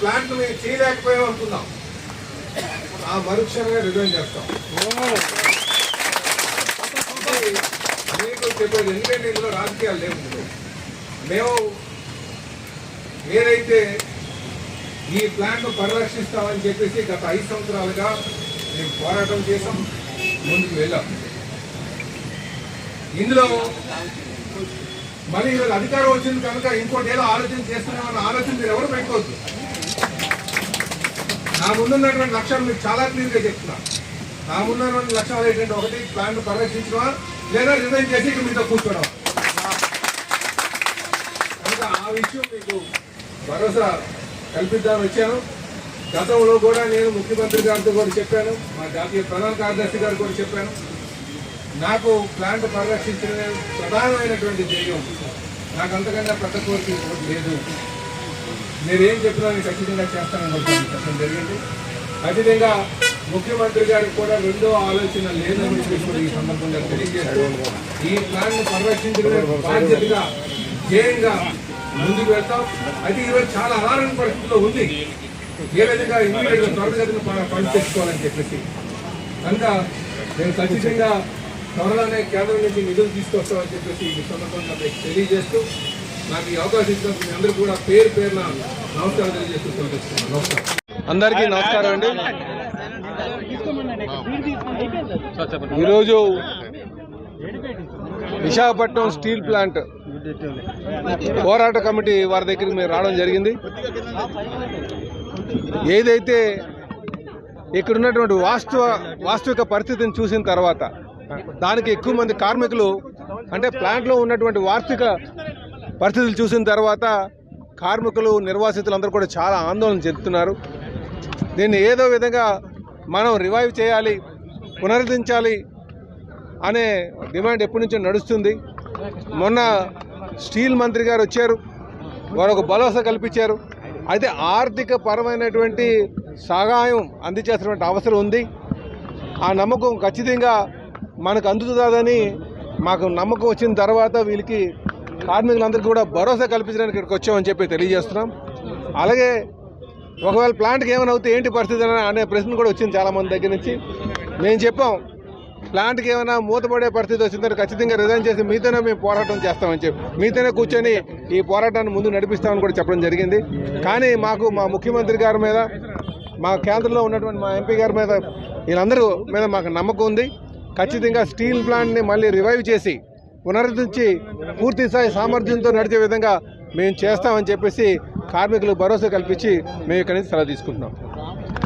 Plant మేము చేయలేకపోయాం అనుకుందాం. ఆ మరుక్షణమే రిజైన్ చేస్తాం. మీకు చెప్పేది ఎందుకంటే ఇందులో రాజకీయాలు లేవు. మేము ఏదైతే ఈ ప్లాంట్ పరిరక్షిస్తామని చెప్పేసి గత ఐదు సంవత్సరాలుగా మేము పోరాటం చేసాం ముందుకు వెళ్ళాం. ఇందులో మళ్ళీ ఇవాళ అధికారం వచ్చింది కనుక ఇంకోటి ఏదో ఆలోచన చేస్తున్నామన్న ఆలోచన మీరు ఎవరు పెట్టుకోవద్దు. నా ముందున్నటువంటి లక్ష్యాలు మీకు చాలా క్లియర్గా చెప్తున్నా నా ముందున్నటువంటి లక్ష్యాలు ఏంటంటే ఒకటి ప్లాంట్ పరిరక్షించడమా లేదా రిజైన్ చేసి ఇక మీతో కూర్చోవడం. కనుక ఆ విషయం మీకు భరోసా కల్పిద్దామని వచ్చాను. గతంలో కూడా నేను ముఖ్యమంత్రి గారితో కూడా చెప్పాను మా జాతీయ ప్రధాన కార్యదర్శి గారు కూడా చెప్పాను. నాకు ప్లాంట్ పరిరక్షించడమే ప్రధానమైనటువంటి ధ్యేయం. నాకు అంతకన్నా పెద్ద కోరిక లేదు. మీరేం చెప్పినా నేను ఖచ్చితంగా చేస్తానని అనుకుంటున్నాను చెప్పడం జరిగింది. ఖచ్చితంగా ముఖ్యమంత్రి గారికి కూడా రెండో ఆలోచన లేదని చెప్పి కూడా ఈ సందర్భంగా తెలియజేస్తూ ఈ ప్లాన్ పరిరక్షించడమే బాధ్యతగా ధ్యేయంగా ముందుకు వెళ్తాం. అయితే ఈరోజు చాలా అనారోగ్య పరిస్థితిలో ఉంది. ఏ విధంగా ఇమీడియట్ త్వరగతిని పని తెచ్చుకోవాలని చెప్పేసి. కనుక నేను ఖచ్చితంగా త్వరలోనే కేంద్రం నుంచి నిధులు తీసుకొస్తామని చెప్పేసి ఈ సందర్భంగా మీకు తెలియజేస్తూ నాకు ఈ అవకాశం ఇచ్చినందుకు మీ అందరూ కూడా పేరు పేరున నమస్కారం తెలియజేస్తున్నాను నమస్కారం. అందరికీ నమస్కారం అండి. ఈరోజు విశాఖపట్నం స్టీల్ ప్లాంట్ పోరాట కమిటీ వారి దగ్గరికి మేము రావడం జరిగింది. ఏదైతే ఇక్కడ ఉన్నటువంటి వాస్తవ వాస్తవిక పరిస్థితిని చూసిన తర్వాత దానికి ఎక్కువ మంది కార్మికులు అంటే ప్లాంట్లో ఉన్నటువంటి వార్షిక పరిస్థితులు చూసిన తర్వాత కార్మికులు నిర్వాసితులు అందరూ కూడా చాలా ఆందోళన చెందుతున్నారు. దీన్ని ఏదో విధంగా మనం రివైవ్ చేయాలి పునరుద్ధరించాలి అనే డిమాండ్ ఎప్పటి నుంచో నడుస్తుంది. మొన్న స్టీల్ మంత్రి గారు వచ్చారు వారు ఒక భరోసా కల్పించారు. అయితే ఆర్థిక పరమైనటువంటి సహాయం అందించాల్సినటువంటి అవసరం ఉంది. ఆ నమ్మకం ఖచ్చితంగా మనకు అందుతుందని మాకు నమ్మకం వచ్చిన తర్వాత వీళ్ళకి కార్మికులందరికీ కూడా భరోసా కల్పించడానికి ఇక్కడికి వచ్చామని చెప్పి తెలియజేస్తున్నాం. అలాగే ఒకవేళ ప్లాంట్కి ఏమైనా అవుతే ఏంటి పరిస్థితి అనే ప్రశ్న కూడా వచ్చింది చాలామంది దగ్గర నుంచి. మేము చెప్పాం ప్లాంట్కి ఏమైనా మూతపడే పరిస్థితి వచ్చిందంటే ఖచ్చితంగా రిజైన్ చేసి మీతోనే మేము పోరాటం చేస్తామని చెప్పి మీతోనే కూర్చొని ఈ పోరాటాన్ని ముందు నడిపిస్తామని కూడా చెప్పడం జరిగింది. కానీ మాకు మా ముఖ్యమంత్రి గారి మీద మా కేంద్రంలో ఉన్నటువంటి మా ఎంపీ గారి మీద వీళ్ళందరూ మీద మాకు నమ్మకం ఉంది. ఖచ్చితంగా స్టీల్ ప్లాంట్ని మళ్ళీ రివైవ్ చేసి పునరుద్ధరించి పూర్తి స్థాయి సామర్థ్యంతో నడిచే విధంగా మేము చేస్తామని చెప్పేసి కార్మికులకు భరోసా కల్పించి మేము ఇక్కడి నుంచి సెలవు తీసుకుంటున్నాం.